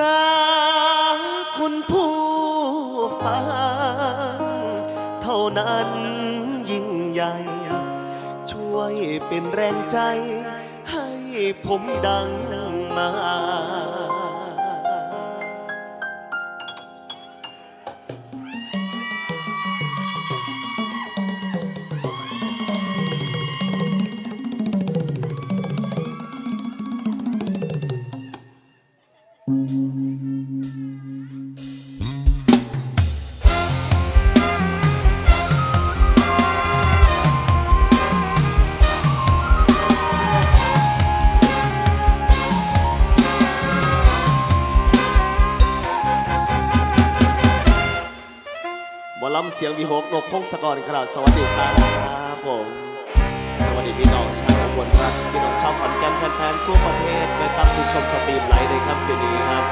ระคุณผู้ฟัง เท่านั้นยิ่งใหญ่ ช่วยเป็นแรงใจให้ผมดังมา เสียงวีหกนกพงศกรครับสวัสดีครับผม สวัสดีพี่น้องชาวอุบลรักพี่น้องชาวขอนแก่นแฟนๆทั่วประเทศนะครับที่ชมสตรีมไลฟ์ในค่ำคืนนี้ครับ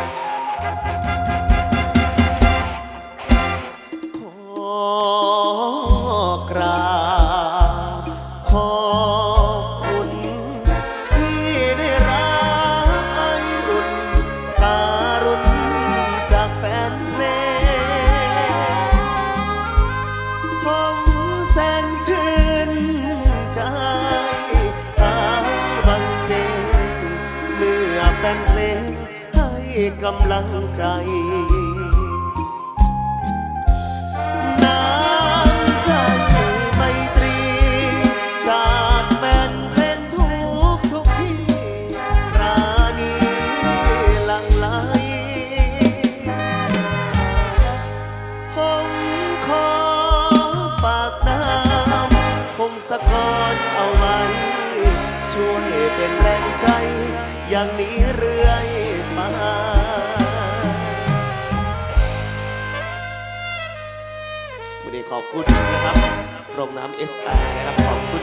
ขอ น้ำผมสะกอนเอาไว้ ช่วยเป็นแรงใจ อย่างนี้เรื่ คุณนะครับโรงน้ำ SR นะครับขอบคุณ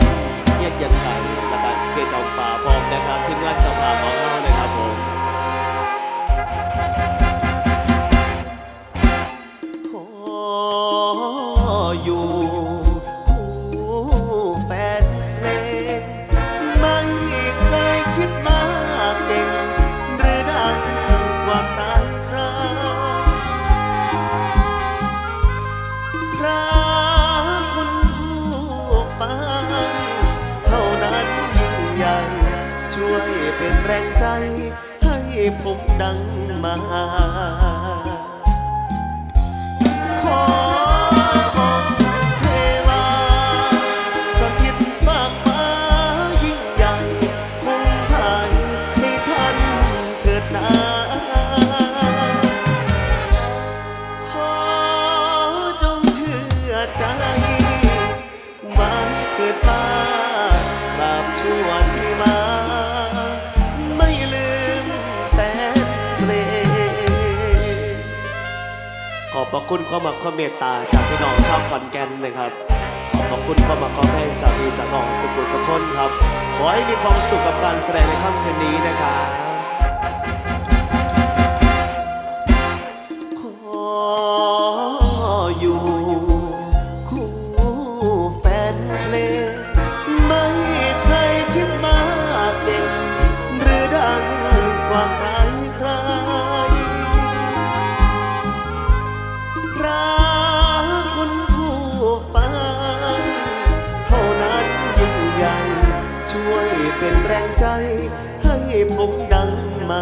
เยียเยียนไก่และก็เจเจ้าป่าพร้อมนะครับทีมงานเจ้าป่าของเรานะค ตาจากพี่น้องชาวขอนแก่นนะครับ ขอบคุณความรักความแม่จากพี่จากน้องสุขุสคนครับ ขอให้มีความสุขกับการแสดงในค่ำคืนนี้นะครับ รงใจให้ผมดังมา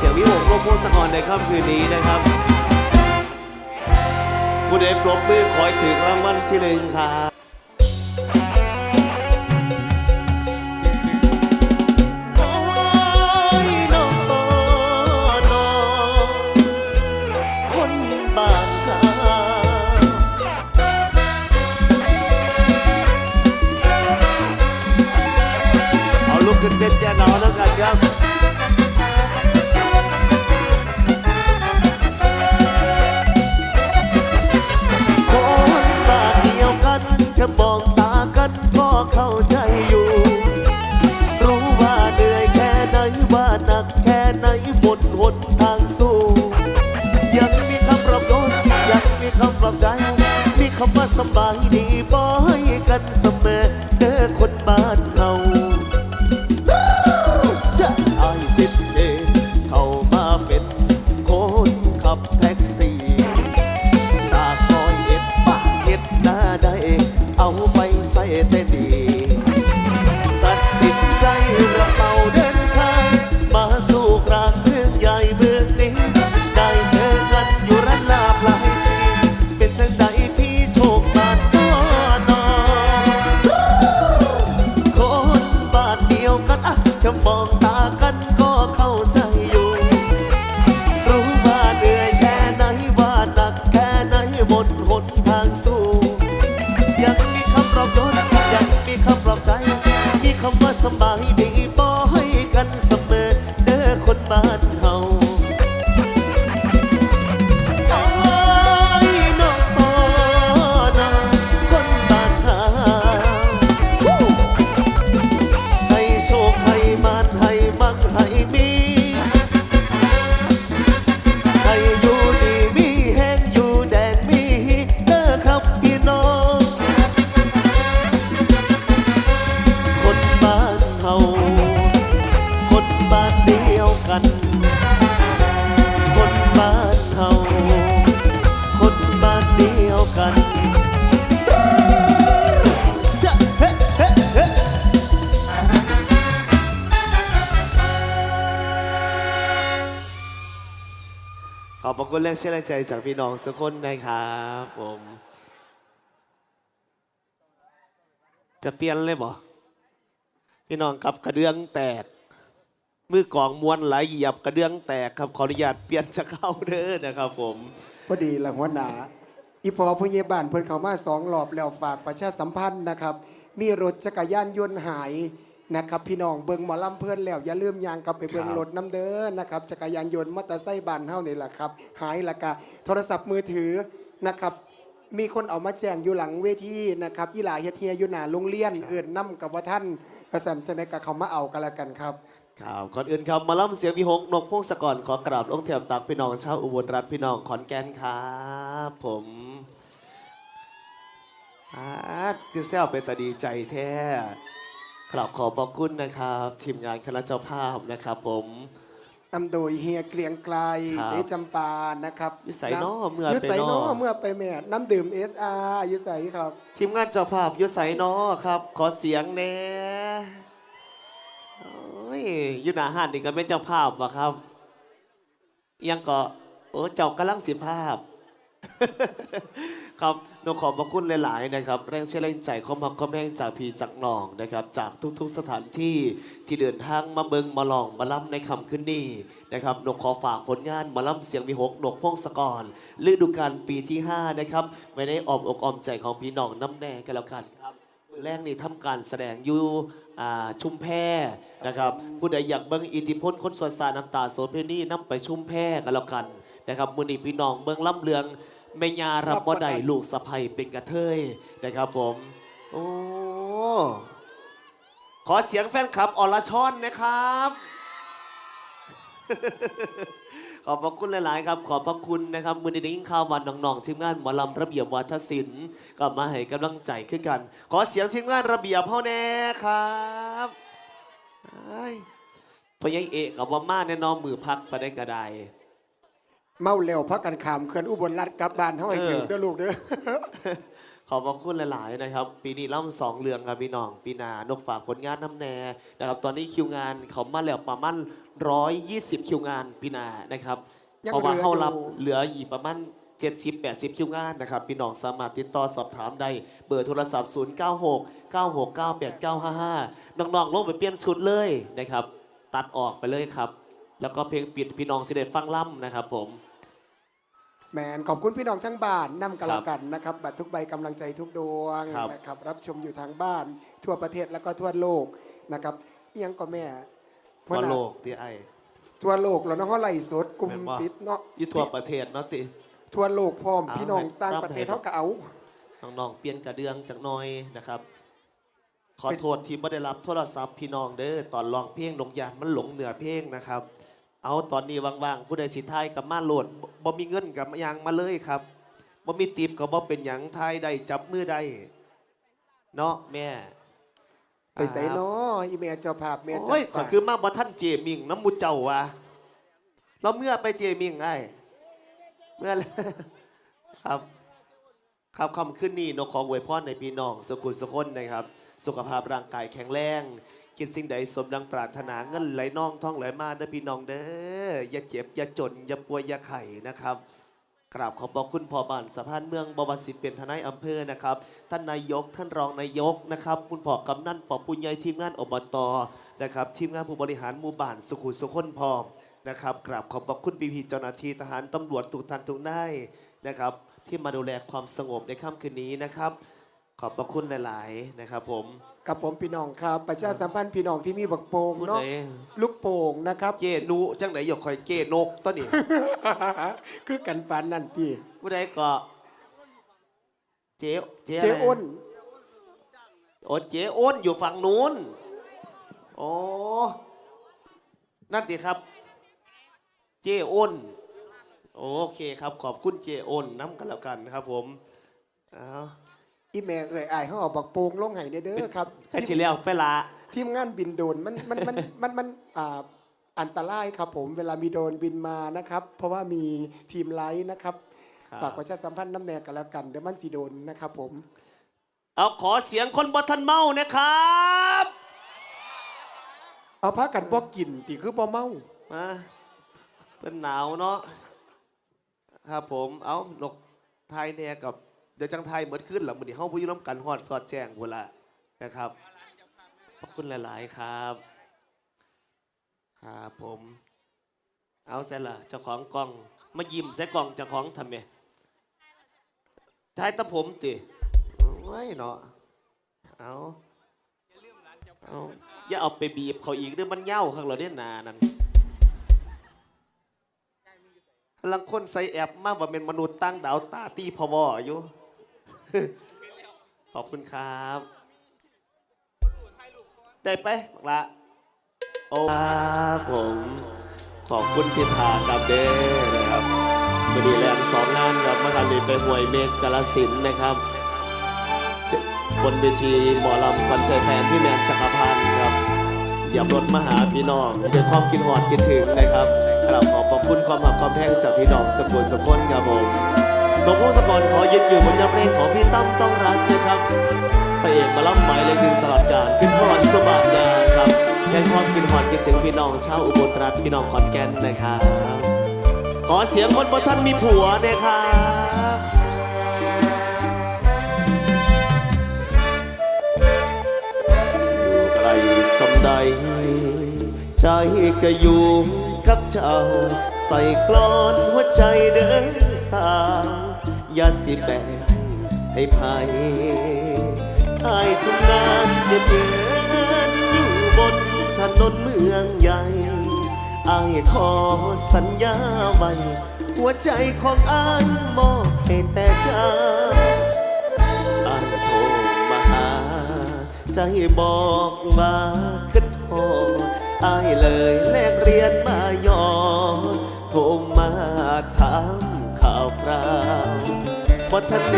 เสียงวิโหกโลกโพสกรในค่ำคืนนี้นะครับผู้ใดปรบมือคอยถึงรางวัลที่หนึ่งครับ ระคุณแรงเชื่อใจจากพี่น้องสุกคนนะครับผม จะเปลี่ยนเลยบ่พี่น้องครับกระเดื่องแตก มือกองมวนไหลเหยียบกระเดื่องแตกครับขออนุญาตเปลี่ยนจะเข้าเด้อนะครับผม พอดีละหัวหนาอีพอผู้ใหญ่บ้านเพิ่นเข้ามาสองรอบแล้วฝากประชาสัมพันธ์นะครับ มีรถจักรยานยนต์หาย นะครับพี่น้องเบิ่งหมอลำเพิ่นแล้ว อย่าลืมยางกลับไปเบิ่งครับรถน้ำเด้อนะครับจักรยานยนต์มอเตอร์ไซค์บ้านเฮานี่แหละครับหายและกะโทรศัพท์มือถือนะครับมีคนเอามาแจ้งอยู่หลังเวทีนะครับอีหลาเฮ็ดเฮียอยู่หน้าโรงเรียนเอิ้นนํกับว่าท่านกระสันจังได๋ก็เขามาเอากันแล้วกันครับครับก่อนอื่นครับมาล่ำเสียงวิหกนกพงศกรขอกราบลงแถบตักพี่น้องชาวอุบลรัฐพี่น้องขอนแก่นครับผมอาคือแซวเป็นตาดีใจแท้ กราบขอบพระคุณนะครับ ทีมงานคณะเจ้าภาพนะครับผม นำโดยเฮียเกรียงไกลครับเจ๊จำปานะครับอยู่ไสน้อเมื่อยุไปใสน้น้ออเมื่อไปแม่น้ำดื่ม SR ยุใสครับ ทีมงานเจ้าภาพยศใสนอครับ ขอเสียงแหน่โอ้ยอยู่หนาหันนี่ก็เป็นเจ้าภาพวะครับยังก็โอ้เจ้ากำลังสิภาพ ครับหนกขอบพระคุณหลาย ๆ นะครับ แรงเชื่อแรงใจขอมาคอมแห้งจากพีจากหนองนะครับ จากทุก ๆ สถานที่ที่เดินทางมาเบิงมาลองมาล่ำในคำขึ้นนี้นะครับหนกขอฝากผลงานมาล่ำเสียงมีหกหนกพงศกรฤดูกาลปีที่ 5 นะครับไว้ในอ้อมอกอ้อมใจของพี่น้องน้ำแน่กันแล้วกันครับแรกนี่ทำการแสดงอยู่ชุมแพนะครับผู้ใดอยากเบิ่งอิทธิพลคนสวดสาน้ำตาโสเพณีนำไปชุมแพกันแล้วกันนะครับมือนีพี่น้องเบิ่งล่ำเลือง แม่ยารับบ่ได้ลูกสะใภ้เป็นกระเทยนะครับผม โอ้ขอเสียงแฟนคลับอรชอนนะครับ ขอบพระคุณหลาย ๆ ครับ ขอบพระคุณนะครับ มือนี้ได้ยิข่าววันน้อง ๆ ทีมงานหมอลำระเบียบวัฒนศิลป์ก็มาให้กำลังใจขึ้นกัน ขอเสียงทีมงานระเบียบเฮาแน่ครับไอ้ยพยังเอะกับว่ามาแน่นอนมือพักไปได้กระได เมาแล้วพักกันขามเขื่อนอุบลรัฐกลับบ้านเฮาให้ถึงเออเด้อลูกเด้อขอบพระคุณหลาย ๆ นะครับ ปีนี้ล่ำสองเรืองครับพี่น้อง ปีหนานกฝากผลงานน้ำแน่นะครับ ตอนนี้คิวงานเขามาแล้วประมาณร้อยยี่สิบคิวงานปีหนานะครับยังเพราะว่าเหลือเขารับอยู่เหลืออีกประมาณ70 80 คิวงานนะครับ พี่น้องสามารถติดต่อสอบถามได้เบอร์โทรศัพท์ 096 969 8955 น้อง ๆ ลงไปเปลี่ยนชุดเลยนะครับ ตัดออกไปเลยครับ แล้วก็เพลงปิดพี่น้องสิเด็ดฟังล่ำนะครับผม แมนขอบคุณพี่น้องทั้งบ้านนำกันครัแล้บวกันนะครับบัตรทุกใบกำลังใจทุกดวงครับ นะครับ รับชมอยู่ทางบ้าน ทั่วประเทศแล้วก็ทั่วโลกนะครับเอียงก็แม่ทั่วหัหน้าโลกที่ไอ้ทั่วโลกแล้วเนาะเฮาไล่สดกลุ่มแม่นบ่ปิดเนาะอยุทั่วประเทศเนาะติ ทั่วโลกพร้อมเอาพี่น้องให้ต่างทราบประเทศให้เฮาก็เอา น้องๆเปลี่ยนกระเดืองจากหน้อยนะครับ ขอโทษที่ไม่ได้รับโทรศัพท์พี่น้องเด้อตอนร้องเพลงลงยานมันหลงเหนือเพลงนะครับ เอาตอนนี้ว่างๆผู้ใดสิทายกับมาโหลดบ่บ่มีเงินกับยังมาเลยครับบ่มีติบก็บ่เป็นหยังทายได้จับมือได้เนาะแม่ ไปใส่น้ออีเมลเจ้าภาพเมลเจ้าโอ้ยขอภาพคือมาบ่ท่านเจมิงน้ำมุเจ้าวะเราเมื่อไปเจมิงไงเมื่อครับครับคำขึ้นนี่นกของอวยพรในพี่น้องสกุลสกุลนะครับ สุขภาพร่างกายแข็งแรง คิดสิ่งใดสมดังปรารถนาเงินไหลน่องท่องไหลมาเด้อพี่น้องเด้ออย่าเจ็บอย่าจนอย่าป่วยอย่าไข้นะครับกราบขอบพระคุณพ่อบ้านสะพานเมืองบวรสิริเป็นทนายอำเภอนะครับ ท่านนายกท่านรองนายกนะครับ คุณพ่อกำนันปอปุญญยทีมงานอบตนะครับ ทีมงานผู้บริหารหมู่บ้านสุขุสุขนพร้อมนะครับกราบขอบพระคุณพี่พีเจ้าหน้าที่ทหารตำรวจทุกท่านทุกนายนะครับ ที่มาดูแลความสงบในค่ำคืนนี้นะครับ ขอบพระคุณหลาย ๆ นะครับผม กับผมพี่น้องครับ ประชาสัมพันธ์พี่น้องที่มีบักโป่งผู้เนาะใดลูกโป่งนะครับ เจนูจังไหนหยกคอยเจนกตัวนี้คือกันฟันนั่นที่ผู้ใดก็ เจเจอะไรเจ้อ้นโอ้เจ๊อ้นอยู่ฝั่งนู้นโอ้นั่นสิครับ เจ๊อ้นโอเคครับ ขอบคุณเจ๊อ้นน้ำกันแล้วกันนะครับผมเอา อีเมลเอ่ยอายเขาเอาบักโป่งลงให้เด้อครับแค่ทีแล้วไปละทีมงานบินโดรนมันมันมันมันมันอ่าอันตรายครับผมเวลามีโดรนบินมานะครับ เพราะว่ามีทีมไลท์นะครับครับฝากประชาสัมพันธ์น้ำแนกกันแล้วกันเดี๋ยวมันสีโดนนะครับผม เอาขอเสียงคนบทันเมานะครับเอาพักกันบ่กินตีคือบ่เมามาเป็นหนาวเนาะครับผมเอานกไทยเนี่ยกับ เดี๋ยวจังไทยเหมือนขึ้นหลังมือดีห้องผู้อยุ่น้ำกันหอดสอดแจ้งหมดละนะครับขอบคุณหลาย ๆ ครับครับผม เอาเสร็จละเจ้าของกล้องมายิ้มใส่กล้องเจ้าของทำไมทายตะผมติไว้เนาะเอาเอาอย่าเอาไปบีบเขาอีกเด้อมันเย่าข้างเราเนี่ยนานั่นลังคนใส่แอบมากว่าเป็นมนุษย์ตั้งดาวตาตีพวออยู่ ขอบคุณครับ ได้ไปบักละโอ้ครับผม ขอบคุณที่ทากับเด้นะครับวันนี้แลนสองงานครับเมื่อกันนี้ไปห่วยเมฆกาลสินนะครับ บนเวทีหมอลำควันใจแฟนพี่แมนจักรพันธ์ครับอย่ารถมาหาพี่น้องด้วยความคิดหอดคิดถึงนะครับกราบขอบพระคุณความหักความแพงจากพี่น้องสกุลสกุลครับผม หลวงพ่อสกรขอยึดอยู่บนยาเพลงของพี่ตั้มต้องรักนะครับพระเอกมาล่ำหมายเลขหนึ่งตลอดกาลขึ้นหอดสบายยาครับแค่ความคิดหอดคิดถึงพี่น้องชาวอุบลราชพี่น้องขอนแก่นนะครับขอเสียงคนบนท่านมีผัวนะครับอยู่ไกลสำใดใจก็อยู่กับเจ้า ใส่กลอนหัวใจเดินสาง อย่าสิแบ่งให้ภัยอายทำงานเก็บเงินอยู่บนถนนเมืองใหญ่อายขอสัญญาไว้หัวใจของอายมอบให้แต่เจ้าอายโทรมาหา ใจบอกว่าคิดโทษอายเลยแลกเรียนมา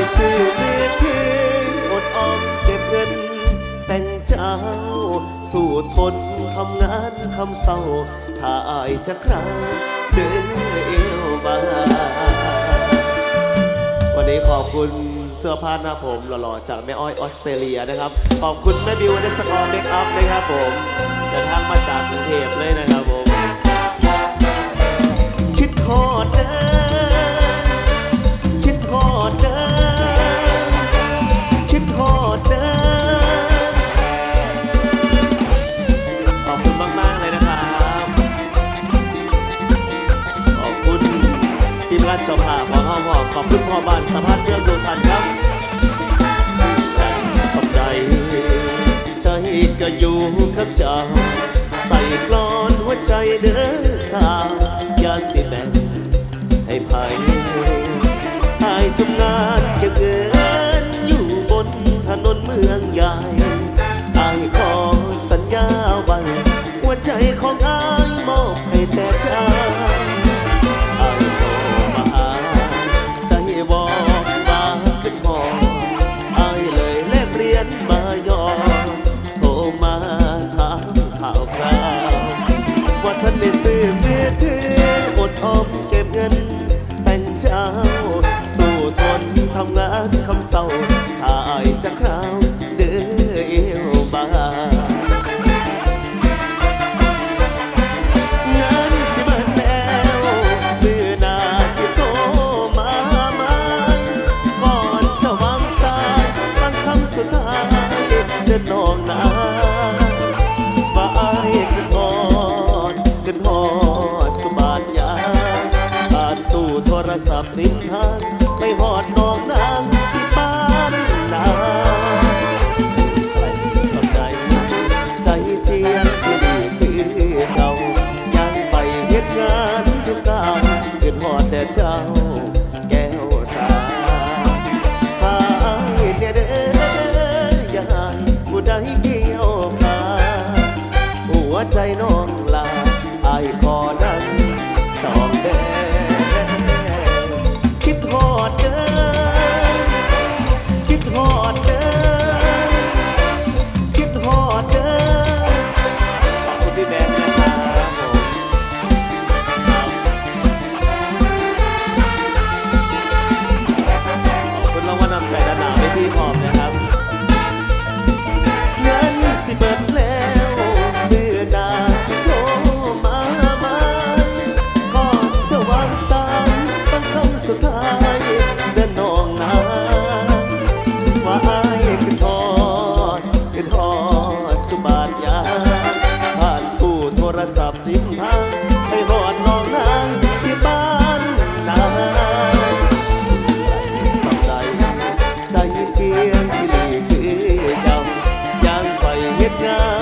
ได้ซื้อมือถืออดออมเก็บเงิน แต่งเจ้า สู้ทนทำงานคำเศร้า ถ้าอายจะคราวเดินเอวบางวันนี้ขอบคุณเสื้อผ้าหน้าผมหล่อๆจากแม่อ้อยออสเตรเลียนะครับ ขอบคุณแม่บิวเดสกอร์เมคอัพนะครับผมเดินทางมาจากกรุงเทพเลยนะครับายทำงานเก็บเงินอยู่บนถนนเมืองใหญ่อายขอสัญญาไว้หัวใจของอายมอบให้แต่เจ้าานคำเศร้าถ่ายจะคราวเดือเอวบางเงินสิเบิดแล้วมือหนาสิโทรมาไหมก่อนจะวางสายฟังคำสุดท้ายเดินนองนาว่าอายขึ้นฮอดขึ้นฮอดสุบานยาผ่านตู้โทรศัพท์ริมทา คื เสียงที่ลีคือดำยังไปเฮ็ดงาน